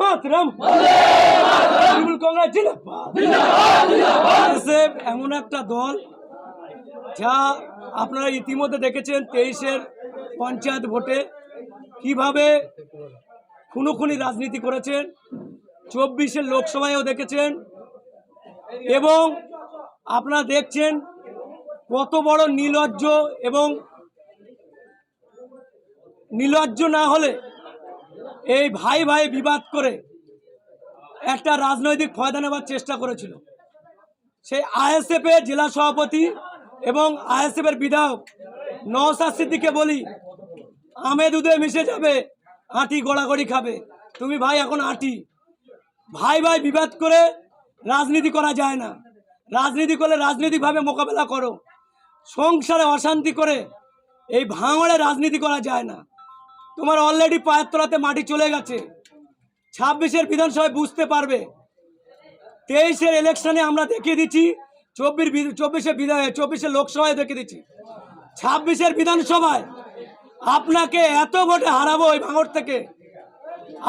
মাতরম। তৃণমূল কংগ্রেস জিন্দাবাদ। এমন একটা দল যা আপনারা ইতিমধ্যে দেখেছেন তেইশের পঞ্চায়েত ভোটে কীভাবে খুনোখুনি রাজনীতি করেছেন, চব্বিশের লোকসভায়ও দেখেছেন, এবং আপনারা দেখছেন কত বড় নির্লজ্জ এবং নির্লজ্জ না হলে এই ভাই ভাই বিবাদ করে একটা রাজনৈতিক ফয়দা নেবার চেষ্টা করেছিল। সেই আইএসএফ এর জেলা সভাপতি এবং আইএসএফ এর বিধায়ক নওসাদ সিদ্দিকে বলি আমে দুধে মিশে যাবে, আটি গড়াগড়ি খাবে। তুমি ভাই এখন আটি। ভাই ভাই বিবাদ করে রাজনীতি করা যায় না। রাজনীতি করলে রাজনৈতিকভাবে মোকাবেলা করো। সংসারে অশান্তি করে এই ভাঙড়ে রাজনীতি করা যায় না। তোমার অলরেডি পায়ের তলাতে মাটি চলে গেছে। ছাব্বিশের বিধানসভায় বুঝতে পারবে। তেইশের ইলেকশনে আমরা দেখিয়ে দিচ্ছি, চব্বিশ চব্বিশে বিধান চব্বিশের লোকসভায় দেখিয়ে দিচ্ছি। ছাব্বিশের বিধানসভায় আপনাকে এত ভোটে হারাবো ওই ভাঙড় থেকে।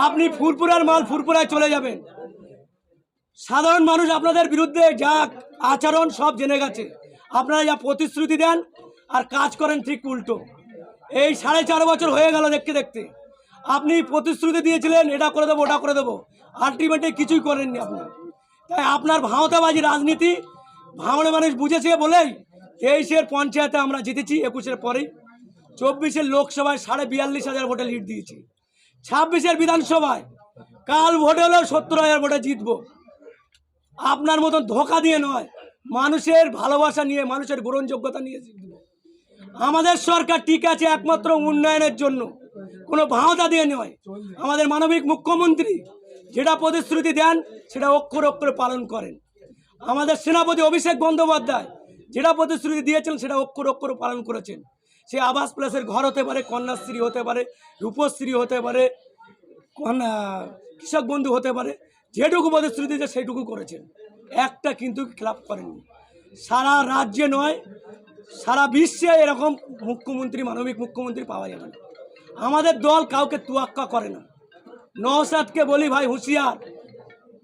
আপনি ফুরপুরার মাল ফুরপুরায় চলে যাবেন। সাধারণ মানুষ আপনাদের বিরুদ্ধে যা আচরণ সব জেনে গেছে। আপনারা যা প্রতিশ্রুতি দেন আর কাজ করেন ঠিক উল্টো। এই সাড়ে চার বছর হয়ে গেল দেখতে দেখতে। আপনি প্রতিশ্রুতি দিয়েছিলেন, এটা করে দেবো, ওটা করে দেবো। আলটিমেটলি কিছুই করেননি আপনি। তাই আপনার ভাঁওতাবাজি রাজনীতি, ভাঙড়ে মানুষ বুঝেছে বলেই তেইশের পঞ্চায়েতে আমরা জিতেছি, একুশের পরেই। চব্বিশের লোকসভায় সাড়ে বিয়াল্লিশ হাজার ভোটে লিড দিয়েছি। ছাব্বিশের বিধানসভায় কাল ভোটে হলেও সত্তর হাজার ভোটে জিতবো। আপনার মতন ধোকা দিয়ে নয়, মানুষের ভালোবাসা নিয়ে, মানুষের গ্রহণযোগ্যতা নিয়ে জিতবো। আমাদের সরকার ঠিক আছে একমাত্র উন্নয়নের জন্য। কোনো ভাওতা দিয়ে নয়। আমাদের মানবিক মুখ্যমন্ত্রী যেটা প্রতিশ্রুতি দেন, সেটা অক্ষর অক্ষরে পালন করেন। আমাদের সেনাপতি অভিষেক বন্দ্যোপাধ্যায় যেটা প্রতিশ্রুতি দিয়েছেন সেটা অক্ষর অক্ষর পালন করেছেন। সে আবাস প্লাসের ঘর হতে পারে, কন্যাশ্রী হতে পারে, রূপশ্রী হতে পারে, কন্যা, কৃষক বন্ধু হতে পারে, যেটুকু প্রতিশ্রুতি দিয়েছে, সেইটুকু করেছেন। একটা কিন্তু খেলাপ করেননি। সারা রাজ্যে নয় সারা বিশ্বে এরকম মুখ্যমন্ত্রী, মানবিক মুখ্যমন্ত্রী পাওয়া যাবে না। আমাদের দল কাউকে তুয়াক্কা করে না। নওসাদকে বলি, ভাই, হুঁশিয়ার।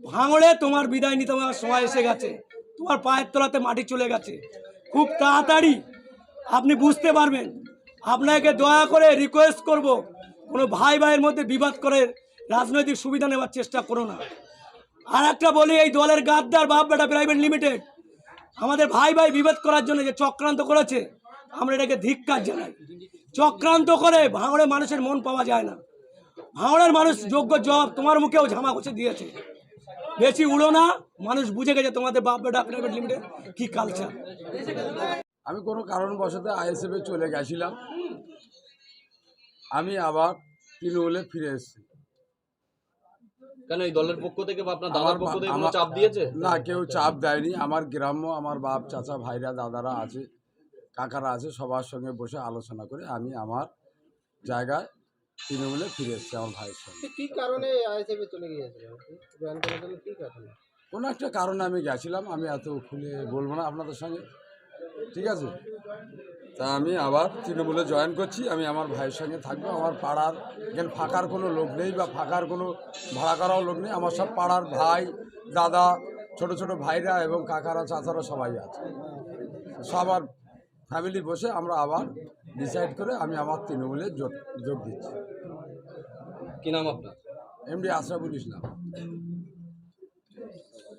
ভাঙড়ে তোমার বিদায় নিতে আমার সময় এসে গেছে। তোমার পায়ের তলাতে মাটি চলে গেছে। খুব তাড়াতাড়ি আপনি বুঝতে পারবেন। আপনাকে দয়া করে রিকোয়েস্ট করব, কোনো ভাই ভাইয়ের মধ্যে বিবাদ করে রাজনৈতিক সুবিধা নেওয়ার চেষ্টা করো না। আর একটা বলি, এই দলের গাদ্দার বাপ বেটা প্রাইভেট লিমিটেড আমাদের ভাই ভাই বিবাদ করার জন্য যে চক্রান্ত করেছে, আমরা এটাকে ধিক্কার জানাই। চক্রান্ত করে ভাঙড়ে মানুষের মন পাওয়া যায় না। ভাঙড়ের মানুষ যোগ্য জবাব তোমার মুখেও ঝামা ঘষে দিয়েছে। বেশি উড়ো না, মানুষ বুঝে গেছে তোমাদের বাপ বেটা প্রাইভেট লিমিটেড কি কালচার আমি কোনো কারণবশত আইএসএফে চলে গেছিলাম। আমি আবার তৃণমূলে ফিরে এসেছি। কেন এই দলের পক্ষ থেকে বা আপনার দাদার পক্ষ থেকে কোনো চাপ দিয়েছে? না কেউ চাপ দেয়নি। আমার গ্রাম্য আমার বাপ চাচা ভাইরা দাদারা আছে কাকারা আছে সবার সঙ্গে বসে আলোচনা করে আমি আমার জায়গায় তৃণমূলে ফিরে এসেছি আমার ভাইয়ের সঙ্গে। কি কারণে চলে গিয়েছিলেন কি কারণে? কোনো একটা কারণে আমি গেছিলাম আমি এত খুলে বলব না আপনাদের সঙ্গে। ঠিক আছে? তা আমি আবার তৃণমূলে জয়েন করছি আমি আমার ভাইয়ের সঙ্গে থাকব আমার পাড়ার এখানে ফাঁকার কোনো লোক নেই বা ফাঁকার কোনো ভাড়া করাও লোক নেই আমার সব পাড়ার ভাই দাদা ছোট ছোট ভাইরা এবং কাকারা চাচারা সবাই আছে। সবার ফ্যামিলি বসে আমরা আবার ডিসাইড করে আমি আমার তৃণমূলে যোগ যোগ দিচ্ছি। কি নাম আপনার? এমডি আশরাফুল ইসলাম।